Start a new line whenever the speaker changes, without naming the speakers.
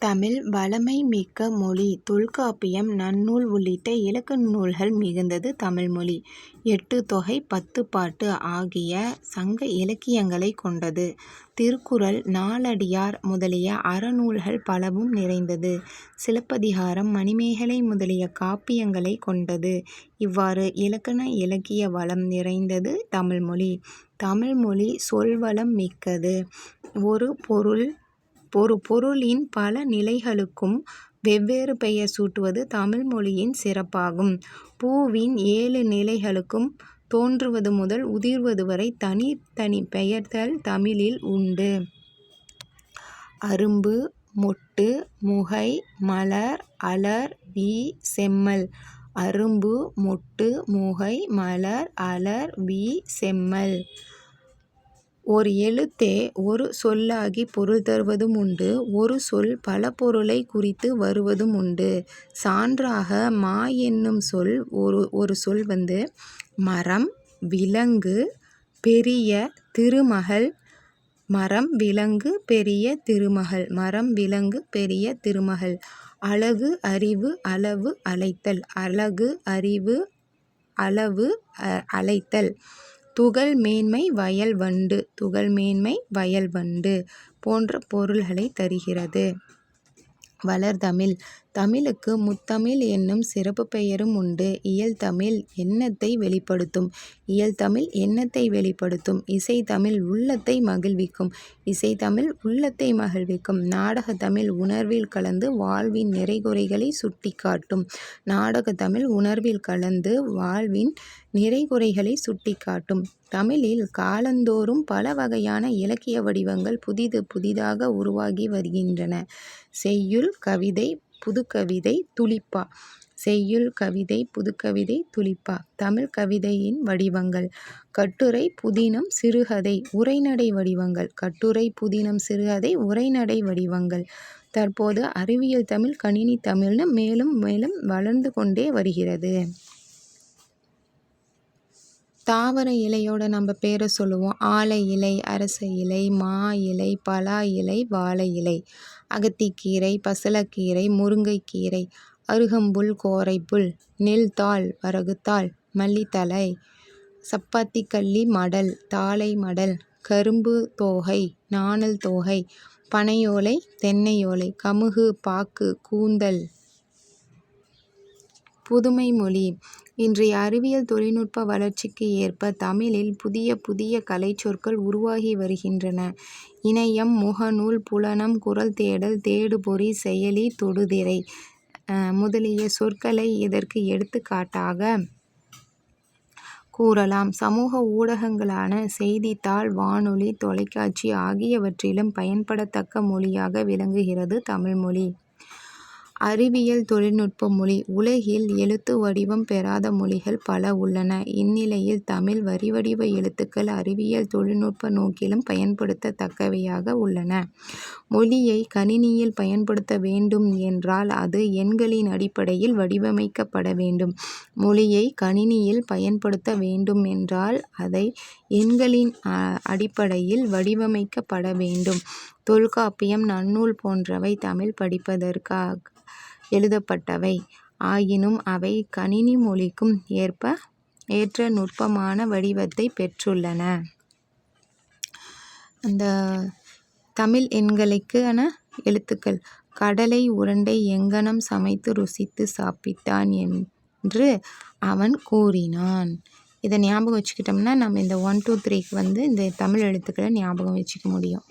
தமிழ் வளமை மிக்க மொழி. தொல்காப்பியம், நன்னூல் உள்ளிட்ட இலக்கண நூல்கள் மிகுந்தது தமிழ்மொழி. எட்டு தொகை பத்துப்பாட்டு ஆகிய சங்க இலக்கியங்களைக் கொண்டது. திருக்குறள், நாலடியார் முதலிய அறநூல்கள் பலவும் நிறைந்தது. சிலப்பதிகாரம், மணிமேகலை முதலிய காப்பியங்களைக் கொண்டது. இவ்வாறு இலக்கண இலக்கிய வளம் நிறைந்தது தமிழ்மொழி. தமிழ்மொழி சொல்வளம் மிக்கது. ஒரு பொருள் ஒரு பொருளின் பல நிலைகளுக்கும் வெவ்வேறு பெயர் சூட்டுவது தமிழ்மொழியின் சிறப்பாகும். பூவின் ஏழு நிலைகளுக்கும் தோன்றுவது முதல் உதிர்வது வரை தனித்தனிப் பெயர்கள் தமிழில் உண்டு. அரும்பு, மொட்டு, முகை, மலர், அலர், வீ, செம்மல். அரும்பு, மொட்டு, முகை, மலர், அலர், வீ, செம்மல். ஓர் எழுத்தே ஒரு சொல்லாகிப் பொருள் தருவதும் உண்டு. ஒரு சொல் பல பொருளைக் குறித்து வருவதும் உண்டு. சான்றாக, மா என்னும் சொல் ஒரு சொல் வந்து மரம், விலங்கு, பெரிய திருமகள் மரம் விலங்கு பெரிய திருமகள் மரம் விலங்கு பெரிய திருமகள். அழகு அறிவு அளவு அழைத்தல் அழகு அறிவு அளவு அழைத்தல். துகள் மேன்மை வயல் வண்டு துகள் மேன்மை வயல் வண்டு போன்ற பொருள்களை தருகிறது. வளர்தமிழ் தமிழுக்கு முத்தமிழ் என்னும் சிறப்புப் பெயரும் உண்டு. இயல்தமிழ் எண்ணத்தை வெளிப்படுத்தும். இயல்தமிழ் எண்ணத்தை வெளிப்படுத்தும். இசைத்தமிழ் உள்ளத்தை மகிழ்விக்கும். இசைத்தமிழ் உள்ளத்தை மகிழ்விக்கும். நாடகத்தமிழ் உணர்வில் கலந்து வாழ்வின் நிறைகுறைகளைச் சுட்டிக்காட்டும். நாடகத்தமிழ் உணர்வில் கலந்து வாழ்வின் நிறைகுறைகளைச் சுட்டிக்காட்டும். தமிழில் காலந்தோறும் பல வகையான இலக்கிய வடிவங்கள் புதிது புதிதாக உருவாகி வருகின்றன. செய்யுள், கவிதை, புதுக்கவிதை, துளிப்பா. செய்யுள், கவிதை, புதுக்கவிதை, துளிப்பா. தமிழ் கவிதையின் வடிவங்கள் கட்டுரை, புதினம், சிறுகதை, உரைநடை வடிவங்கள் கட்டுரை, புதினம், சிறுகதை, உரைநடை வடிவங்கள். தற்போது அறிவியல் தமிழ், கணினி தமிழ்னு மேலும் மேலும் வளர்ந்து கொண்டே வருகிறது. தாவர இலையோட நம்ம பேரை சொல்லுவோம். ஆலை இலை, அரச இலை, மா இலை, பலா இலை, வாழை இலை. அகத்திக்கீரை, பசலக்கீரை முருங்கைக்கீரை, அருகம்புல், கோரைப்புல், நெல் தாள், வரகுத்தாள், மல்லித்தழை, சப்பாத்திக்கள்ளி மடல், தாழை மடல், கரும்பு தோகை, நாணல் தோகை, பனையோலை, தென்னையோலை, கமுகு, பாக்கு, கூந்தல். புதுமை மொழி இன்றைய அறிவியல் தொழில்நுட்ப வளர்ச்சிக்கு ஏற்ப தமிழில் புதிய புதிய கலைச்சொற்கள் உருவாகி வருகின்றன. இணையம், முகநூல், புலனம், குரல் தேடல், தேடுபொறி, செயலி, தொடுதிரை முதலிய சொற்களை இதற்கு எடுத்துக்காட்டாகக் கூறலாம். சமூக ஊடகங்களான செய்தித்தாள், வானொலி, தொலைக்காட்சி ஆகியவற்றிலும் பயன்படத்தக்க மொழியாக விளங்குகிறது தமிழ்மொழி. அறிவியல் தொழில்நுட்ப மொழி உலகில் எழுத்து வடிவம் பெறாத மொழிகள் பல உள்ளன. இந்நிலையில் தமிழ் வரிவடிவ எழுத்துக்கள் அறிவியல் தொழில்நுட்ப நோக்கிலும் பயன்படுத்தத் தக்கவையாக உள்ளன. மொழியை கணினியில் பயன்படுத்த வேண்டும் என்றால் அது எண்களின் அடிப்படையில் வடிவமைக்கப்பட வேண்டும். மொழியை கணினியில் பயன்படுத்த வேண்டும் என்றால் அதை எண்களின் அடிப்படையில் வடிவமைக்கப்பட வேண்டும். தொல்காப்பியம், நன்னூல் போன்றவை தமிழ் படிப்பதற்காக எழுதப்பட்டவை. ஆயினும் அவை கணினி மொழிக்கும் ஏற்ப ஏற்ற நுட்பமான வடிவத்தைப் பெற்றுள்ளன. அந்த தமிழ் எண்களுக்கான எழுத்துக்கள் கடலை உருண்டை எங்ஙனம் சமைத்து ருசித்து சாப்பிட்டான் என்று அவன் கூறினான். இதை ஞாபகம் வச்சுக்கிட்டோம்னா நம்ம இந்த ஒன் டூ த்ரீக்கு வந்து இந்த தமிழ் எழுத்துக்களை ஞாபகம் வச்சுக்க முடியும்.